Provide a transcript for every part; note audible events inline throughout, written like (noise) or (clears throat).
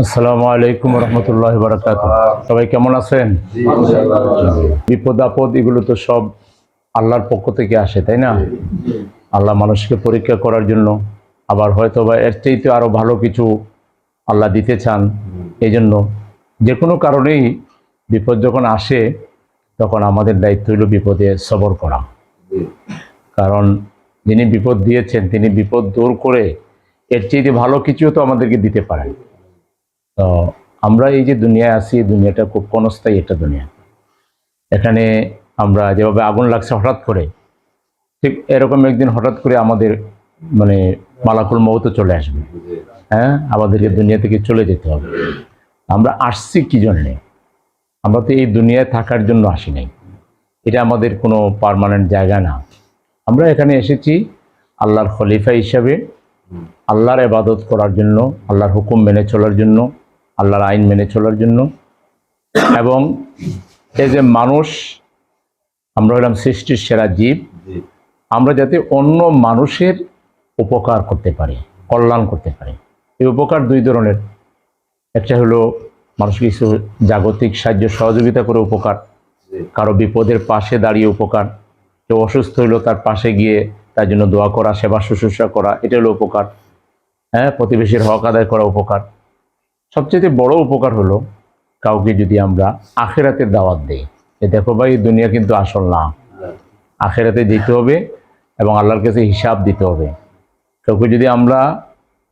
আসসালামু আলাইকুম রহমতুল্লাহ বারাকাত সবাই কেমন আছেন? বিপদ আপদ এগুলো তো সব আল্লাহর পক্ষ থেকে আসে তাই না? আল্লাহ মানুষকে পরীক্ষা করার জন্য আবার হয়তো বা এর চাইতে আরও ভালো কিছু আল্লাহ দিতে চান। এই জন্য যে কোনো কারণেই বিপদ যখন আসে তখন আমাদের দায়িত্ব হলো বিপদে সবর করা। কারণ যিনি বিপদ দিয়েছেন তিনি বিপদ দূর করে এর চাইতে ভালো কিছু তো আমাদেরকে দিতে পারেন। তো আমরা এই যে দুনিয়ায় এই দুনিয়াটা খুব কনস্থায়ী একটা দুনিয়া। এখানে আমরা যেভাবে আগুন লাগছে হঠাৎ করে, ঠিক এরকম একদিন হঠাৎ করে আমাদের মানে মালাকুল মৌত চলে আসবে। হ্যাঁ? আমাদেরকে দুনিয়া থেকে চলে যেতে হবে। আমরা আসছি কি জন্যে? আমরা তো এই দুনিয়ায় থাকার জন্য আসি নাই। এটা আমাদের কোনো পার্মানেন্ট জায়গা না। আমরা এখানে এসেছি আল্লাহর খলিফা হিসাবে, আল্লাহর এবাদত করার জন্য, আল্লাহর হুকুম মেনে চলার জন্য আল্লাহর আইন মেনে চলার জন্য। এবং এই যে মানুষ আমরা হলাম সৃষ্টির সেরা জীব। আমরা যাতে অন্য মানুষের উপকার করতে পারি কল্যাণ করতে পারি। এই উপকার দুই ধরনের। একটা হলো মানুষ কিছু জাগতিক সাহায্য সহযোগিতা করে উপকার। কারও বিপদের পাশে দাঁড়িয়ে উপকার। কেউ অসুস্থ হইল তার পাশে গিয়ে তার জন্য দোয়া করা সেবা শুশ্রূষা করা এটা হলো উপকার। হ্যাঁ প্রতিবেশীর হক আদায় করা উপকার। সবচেয়ে বড় উপকার হলো কাউকে যদি আমরা আখেরাতের দাওয়াত দিই। যে দেখো ভাই দুনিয়া কিন্তু আসল না। আখেরাতে যেতে হবে এবং আল্লাহর কাছে হিসাব দিতে হবে। কাউকে যদি আমরা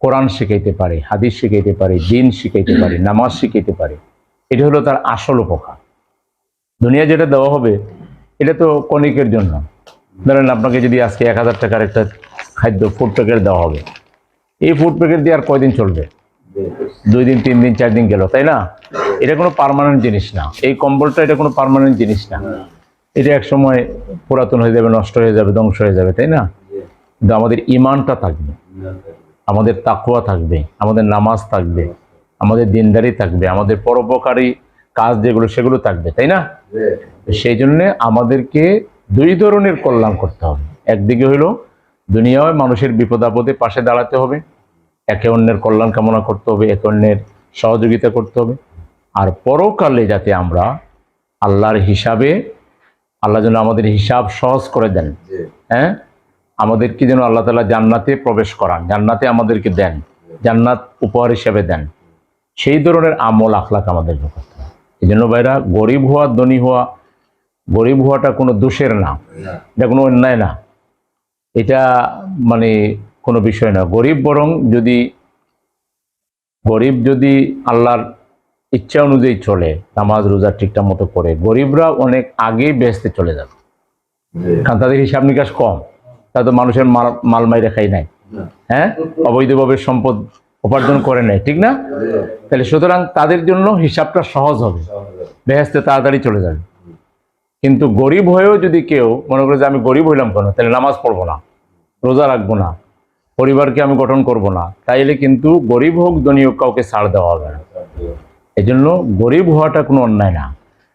কোরআন শিখাইতে পারি, হাদিস শিখাইতে পারি, দিন শিখাইতে পারি, নামাজ শিখাইতে পারি, এটা হলো তার আসল উপকার। দুনিয়া যেটা দেওয়া হবে, এটা তো কণিকের জন্য। ধরেন আপনাকে যদি আজকে এক হাজার টাকার একটা খাদ্য ফুড প্যাকেট দেওয়া হবে। এই ফুড প্যাকেট দিয়ে আর কয়দিন চলবে? দুই দিন তিন দিন চার দিন গেল তাই না? এটা কোনো পার্মানেন্ট জিনিস না। এই কম্বলটা এটা কোনো পার্মানেন্ট জিনিস না। এটা এক সময় পুরাতন হয়ে যাবে নষ্ট হয়ে যাবে ধ্বংস হয়ে যাবে তাই না? কিন্তু আমাদের ইমানটা থাকবে। আমাদের তাকুয়া থাকবে আমাদের নামাজ থাকবে আমাদের দিনদারি থাকবে আমাদের পরোপকারী কাজ যেগুলো সেগুলো থাকবে তাই না? সেই জন্যে আমাদেরকে দুই ধরনের কল্যাণ করতে হবে। একদিকে হলো দুনিয়ায় মানুষের বিপদ আপদে পাশে দাঁড়াতে হবে একে অন্যের কল্যাণ কামনা করতে হবে একে অন্যের সহযোগিতা করতে হবে। আর পরকালে যাতে আমরা আল্লাহর হিসাবে আল্লাহ যেন আমাদের হিসাব সহজ করে দেন হ্যাঁ? আমাদেরকে যেন আল্লাহ তালা জান্নাতে প্রবেশ করান জান্নাতে আমাদেরকে দেন জান্নাত উপহার হিসাবে দেন। সেই ধরনের আমল আখলাক আমাদেরকে করতে হবে। এই জন্য ভাইরা গরিব হওয়া ধনী হওয়া গরিব হওয়াটা কোনো দোষের না। এটা কোনো অন্যায় না। এটা মানে কোনো বিষয় না। গরিব বরং যদি গরিব যদি আল্লাহর ইচ্ছা অনুযায়ী চলে নামাজ রোজা ঠিকঠাক মতো করে গরিবরা অনেক আগেই বেহেস্তে চলে যাবে। কারণ তাদের হিসাব নিকাশ কম। তা তো মানুষের মাল মাল মাইরে খাই নাই। হ্যাঁ? অবৈধভাবে সম্পদ উপার্জন করে নেয় ঠিক না? তাহলে সুতরাং তাদের জন্য হিসাবটা সহজ হবে। বেহেস্তে তাড়াতাড়ি চলে যাবে। কিন্তু গরিব হয়েও যদি কেউ মনে করে যে আমি গরিব হইলাম কেন? তাহলে নামাজ পড়ব না রোজা রাখব না। পরিবারকে আমি গঠন করব না। তাইলে কিন্তু গরিব হোক ধনী হোক কাউকে ছাড় দেওয়া হবে না। এই জন্য গরিব হওয়াটা কোনো অন্যায় না।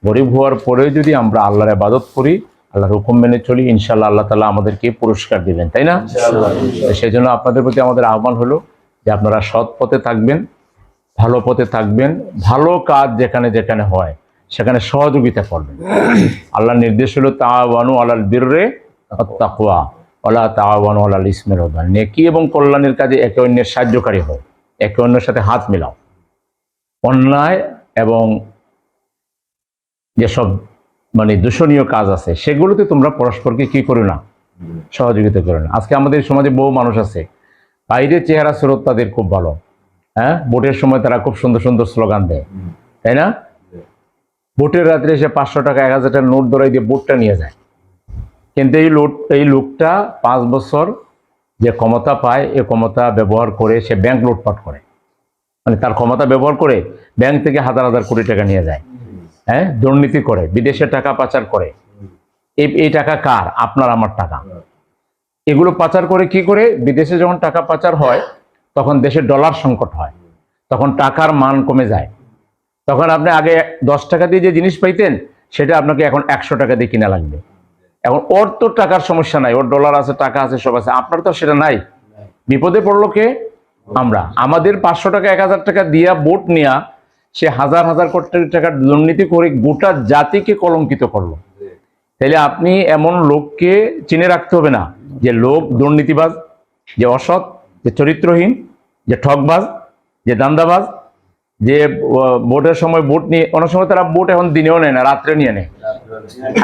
গরিব হওয়ার পরেও যদি আমরা আল্লাহর আবাদত করি আল্লাহর হুকুম মেনে চলি ইনশাল্লাহ আল্লাহ তালা আমাদেরকে পুরস্কার দিবেন তাই না? তো সেই জন্য আপনাদের প্রতি আমাদের আহ্বান হলো যে আপনারা সৎ পথে থাকবেন ভালো পথে থাকবেন ভালো কাজ যেখানে যেখানে হয় সেখানে সহযোগিতা করবেন। (clears throat) আল্লাহর নির্দেশ হলো তাওয়ানু আলাল বীররে তাকুয়া ওলা তাওয়ানু আলাল ইসমের উদ্যান নেকি এবং কল্যাণের কাজে একে অন্যের সাহায্যকারী হয় একে অন্যের সাথে হাত মিলাও। অন্যায় এবং যেসব মানে দূষণীয় কাজ আছে, সেগুলোতে তোমরা পরস্পরকে কি করো না? সহযোগিতা করো না। আজকে আমাদের সমাজে বহু মানুষ আছে, বাইরের চেহারা স্রোত তাদের খুব ভালো। হ্যাঁ? ভোটের সময় তারা খুব সুন্দর সুন্দর স্লোগান দেয়। তাই না? ভোটের রাত্রে এসে পাঁচশো টাকা, এক হাজার টাকা নোট ধরাই দিয়ে ভোটটা নিয়ে যায়। কিন্তু এই লোট এই লোকটা পাঁচ বছর যে ক্ষমতা পায় এই ক্ষমতা ব্যবহার করে সে ব্যাংক লুটপাট করে। মানে তার ক্ষমতা ব্যবহার করে ব্যাংক থেকে হাজার হাজার কোটি টাকা নিয়ে যায়। হ্যাঁ? দুর্নীতি করে, বিদেশে টাকা পাচার করে। এই টাকা কার? আপনার, আমার টাকা। এগুলো পাচার করে কি করে? বিদেশে যখন টাকা পাচার হয়, তখন দেশে ডলার সংকট হয়। তখন টাকার মান কমে যায়। তখন আপনি আগে দশ টাকা দিয়ে যে জিনিস পাইতেন, সেটা আপনাকে এখন একশো টাকা দিয়ে কিনা লাগবে। এখন ওর তো টাকার সমস্যা নাই, ওর ডলার আছে, টাকা আছে, সব আছে। আপনার তো সেটা নাই। বিপদে পড়ল কে? আমরা। আমাদের পাঁচশো টাকা, এক হাজার টাকা দিয়া বোট নেয়া, সে হাজার হাজার কোটি টাকার দুর্নীতি করে গোটা জাতিকে কলঙ্কিত করল। তাহলে আপনি এমন লোককে চিনে রাখতে হবে না, যে লোক দুর্নীতিবাজ, যে অসৎ, যে চরিত্রহীন, যে ঠকবাজ যে দান্দাবাজ, যে ভোটের সময় ভোট নিয়ে, অনেক সময় তারা ভোট এখন দিনেও নেয় না রাত্রে নিয়ে নেয়।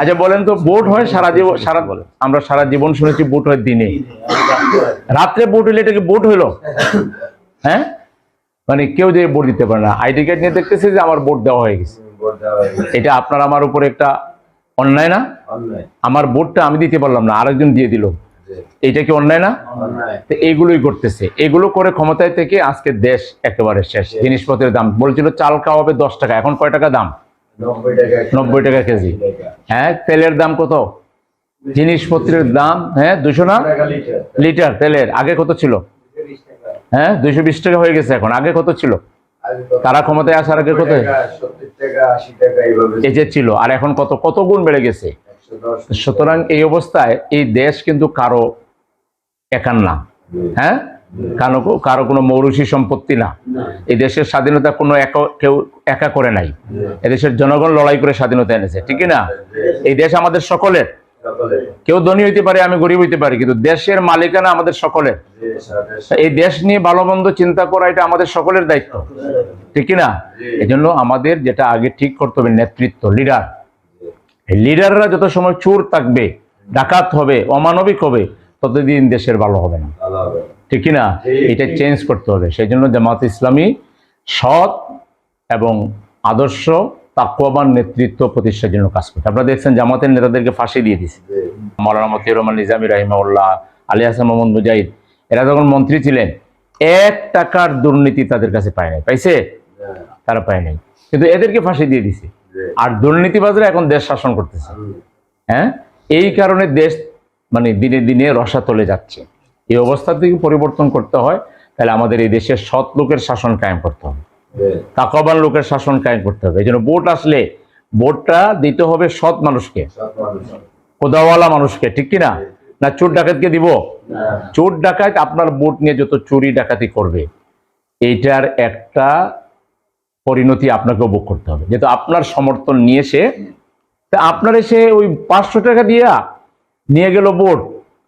আচ্ছা বলেন তো ভোট হয় সারা জীবন সারা আমরা সারা জীবন শুনেছি ভোট হয় দিনে। রাত্রে ভোট হইলে এটা কি ভোট হইল? হ্যাঁ? মানে কেউ যে ভোট দিতে পারে না। আইডি কার্ড নিয়ে দেখতেছে যে আমার ভোট দেওয়া হয়ে গেছে। এটা আপনার আমার উপর একটা অন্যায় না? আমার ভোটটা আমি দিতে পারলাম না আরেকজন দিয়ে দিল। এটা কি অন্যায় না। তো এইগুলোই করতেছে এগুলো করে ক্ষমতায় থেকে আজকে দেশ একেবারে শেষ। জিনিসপত্রের দাম। বলছিল চাল খাওয়া হবে দশ টাকা। এখন কয় টাকা দাম? নব্বই টাকা কেজি। হ্যাঁ তেলের দাম কত? জিনিসপত্রের দাম হ্যাঁ দুশো না? লিটার। তেলের। আগে কত ছিল? হ্যাঁ দুইশো বিশ টাকা হয়ে গেছে এখন। আগে কত ছিল? তারা ক্ষমতায় আসার আগে কত? এই যে ছিল। আর এখন কত? কত গুণ বেড়ে গেছে? সুতরাং এই অবস্থায় এই দেশ কিন্তু কারও একার না। হ্যাঁ? কারও কারও কোনো মৌরুষী সম্পত্তি না। এই দেশের স্বাধীনতা কোনো একা- কেউ একা করে নাই। এদেশের জনগণ লড়াই করে স্বাধীনতা এনেছে ঠিক না? এই দেশ আমাদের সকলের। কেউ ধনী হইতে পারে আমি গরিব হইতে পারি কিন্তু দেশের মালিকানা আমাদের সকলের। এই দেশ নিয়ে ভালো মন্দ চিন্তা করা এটা আমাদের সকলের দায়িত্ব ঠিক না? এই জন্য আমাদের যেটা আগে ঠিক করতে হবে নেতৃত্ব লিডার। এই লিডাররা যত সময় চোর থাকবে ডাকাত হবে অমানবিক হবে ততদিন দেশের ভালো হবে না। ঠিক না এটা চেঞ্জ করতে হবে। সেই জন্য জামাত ইসলামী সৎ এবং আদর্শ তাকুয়াবান নেতৃত্ব প্রতিষ্ঠার জন্য কাজ করছে। আপনারা দেখছেন জামাতের নেতাদেরকে ফাঁসি দিয়ে দিছে। যে মৌলানা মতিউর রহমান নিজামী রাহিমাউল্লাহ আলী হাসান মোহাম্মদ মুজাহিদ এরা যখন মন্ত্রী ছিলেন এক টাকার দুর্নীতি তাদের কাছে পায় নাই। পাইছে? তারা পায় নাই। কিন্তু এদেরকে ফাঁসি দিয়ে দিছে। আর দুর্নীতিবাজরা এখন দেশ শাসন করতেছে। হ্যাঁ? এই কারণে দেশ মানে দিনে দিনে রসাতলে যাচ্ছে। এই অবস্থা থেকে পরিবর্তন করতে হয় তাহলে আমাদের এই দেশের সৎ লোকের শাসন কায়েম করতে হবে। যে তাকবান লোকের শাসন কায়েম করতে হবে। এই জন্য ভোট আসলে ভোটটা দিতে হবে সৎ মানুষকে। কোদাওয়ালা মানুষকে। ঠিক কি না না চোর ডাকাতকে দিব? চোর ডাকাত আপনার ভোট নিয়ে যত চুরি ডাকাতি করবে এইটার একটা পরিণতি আপনাকেও ভোগ করতে হবে। যেহেতু আপনার সমর্থন নিয়ে সে তা আপনার এসে ওই পাঁচশো টাকা দিয়া নিয়ে গেল ভোট।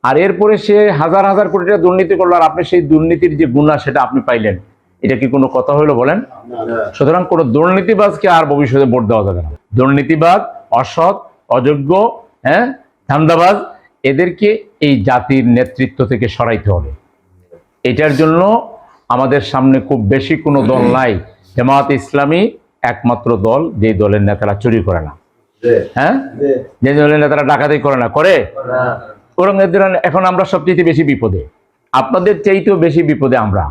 আর এরপরে সে হাজার হাজার কোটি টাকা দুর্নীতি করল আর আপনি সেই দুর্নীতির যে গুণা সেটা আপনি পাইলেন এটা কি কোনো কথা হইল বলেন? সুতরাং কোনো দুর্নীতিবাজকে আর ভবিষ্যতে ভোট দেওয়া যাবে না। দুর্নীতিবাজ অসৎ অযোগ্য হ্যাঁ ধান্দাবাজ এদেরকে এই জাতির নেতৃত্ব থেকে সরাইতে হবে। এটার জন্য আমাদের সামনে খুব বেশি কোনো দল নাই। জামাত ইসলামী একমাত্র দল যে দলের নেতারা চুরি করে না। হ্যাঁ? যে। দলের নেতারা ডাকাতি করে না করে? বরং এখন আমরা সবচেয়ে বেশি বিপদে। আপনাদের চাইতেও বেশি বিপদে আমরা।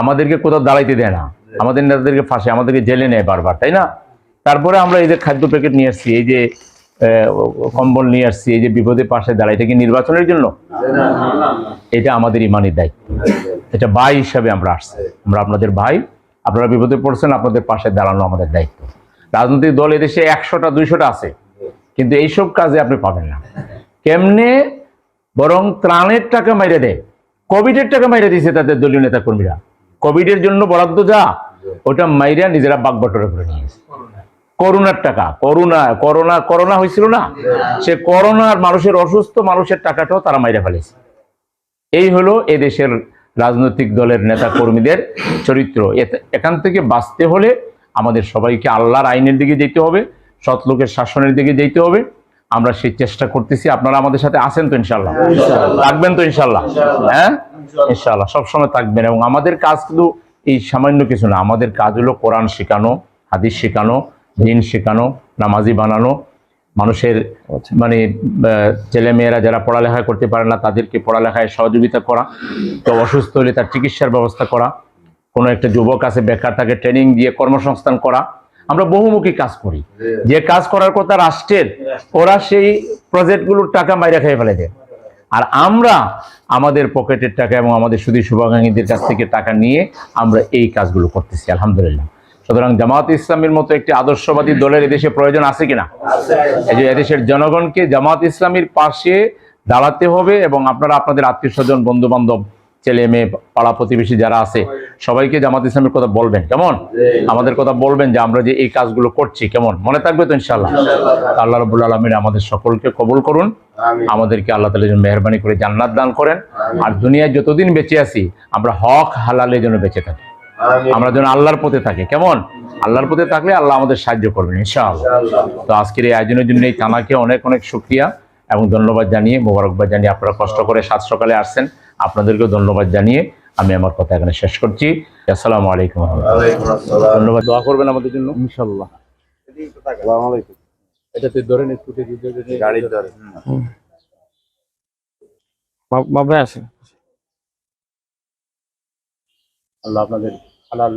আমাদেরকে কোথাও দাঁড়াইতে দেয় না। আমাদের নেতাদেরকে ফাঁসে, আমাদেরকে জেলে নেয় বারবার, তাই না? তারপরে আমরা এই যে খাদ্য প্যাকেট নিয়ে আসছি, এই যে কম্বল নিয়ে আসছি, এই যে বিপদে পাশে দাঁড়াই এটা কি নির্বাচনের জন্য, এটা আমাদের ইমানের দায়িত্ব। এটা ভাই হিসাবে আমরা আসছি। আমরা আপনাদের ভাই, আপনারা বিপদে পড়ছেন, আপনাদের পাশে দাঁড়ানো আমাদের দায়িত্ব। রাজনৈতিক দল এদেশে একশোটা, দুইশোটা আছে, কিন্তু এইসব কাজে আপনি পাবেন না। কেমনে বরং ত্রাণের টাকা মাইরে দেয়? কোভিডের টাকা মাইরে দিয়েছে তাদের দলীয় নেতা কর্মীরা কোভিডের জন্য বরাদ্দ যা, ওটা মাইরা নিজেরা বাগবটরে করে নিয়েছে করোনার টাকা, করোনা করোনা করোনা হয়েছিল না? সে করোনার মানুষের অসুস্থ মানুষের টাকাটাও তারা মাইরা ফেলেছে। এই হলো এদেশের রাজনৈতিক দলের নেতা কর্মীদের চরিত্র এখান থেকে বাঁচতে হলে আমাদের সবাইকে আল্লাহর আইনের দিকে যেতে হবে সৎ লোকের শাসনের দিকে যেতে হবে। আমরা সেই চেষ্টা করতেছি। আপনারা আমাদের সাথে আছেন তো ইনশাল্লাহ থাকবেন তো ইনশাল্লাহ হ্যাঁ? ইনশাল্লাহ সবসময় থাকবেন এবং আমাদের কাজ শুধু এই সামান্য কিছু না আমাদের কাজ হলো কোরআন শেখানো হাদিস শেখানো দিন শেখানো নামাজি বানানো মানুষের মানে ছেলে মেয়েরা যারা পড়ালেখা করতে পারে না তাদেরকে পড়ালেখায় সহযোগিতা করা তো অসুস্থ হলে তার চিকিৎসার ব্যবস্থা করা কোনো একটা যুবক আছে বেকার তাকে ট্রেনিং দিয়ে কর্মসংস্থান করা আমরা বহুমুখী কাজ করি। যে কাজ করার কথা রাষ্ট্রের ওরা সেই প্রজেক্টগুলোর টাকা বাইরে খেয়ে ফেলে দেয়। আর আমরা আমাদের পকেটের টাকা এবং আমাদের সুদী শুভাকাঙ্ক্ষীদের কাছ থেকে টাকা নিয়ে আমরা এই কাজগুলো করতেছি আলহামদুলিল্লাহ। সুতরাং জামাত ইসলামের মতো একটি আদর্শবাদী দলের এদেশে প্রয়োজন আছে কিনা? এই যে এদেশের জনগণকে জামাত ইসলামীর পাশে দাঁড়াতে হবে এবং আপনারা আপনাদের আত্মীয় স্বজন বন্ধু বান্ধব ছেলে মেয়ে পাড়া প্রতিবেশী যারা আছে সবাইকে জামাত ইসলামের কথা বলবেন কেমন? আমাদের কথা বলবেন যে আমরা যে এই কাজগুলো করছি কেমন? মনে থাকবে তো ইনশাল্লাহ আল্লাহ রবুল আলমিন আমাদের সকলকে কবুল করুন আমাদেরকে আল্লাহ তালা যেন মেহরবানি করে জান্নাত দান করেন আর দুনিয়ায় যতদিন বেঁচে আছি আমরা হক হালালের জন্য বেঁচে থাকি। আমরা যেন আল্লাহর পথে থাকি কেমন? আল্লাহর পথে থাকলে আল্লাহ আমাদের সাহায্য করবেন ইনশাআল্লাহ। তো আজকের এই আয়োজনের জন্য এই থানাকে অনেক অনেক শুক্রিয়া এবং ধন্যবাদ জানিয়ে মোবারকবাদ জানিয়ে আপনারা কষ্ট করে সাত সকালে আসছেন। আপনাদেরকেও ধন্যবাদ জানিয়ে আমি আমার কথা এখানে শেষ করছি। আসসালামু আলাইকুম ওয়ালাইকুম আসসালাম। ধন্যবাদ। দোয়া করবেন আমাদের জন্য? ইনশাল্লাহ এটাতে ধরেন আল্লাহ আপনাদের হালাল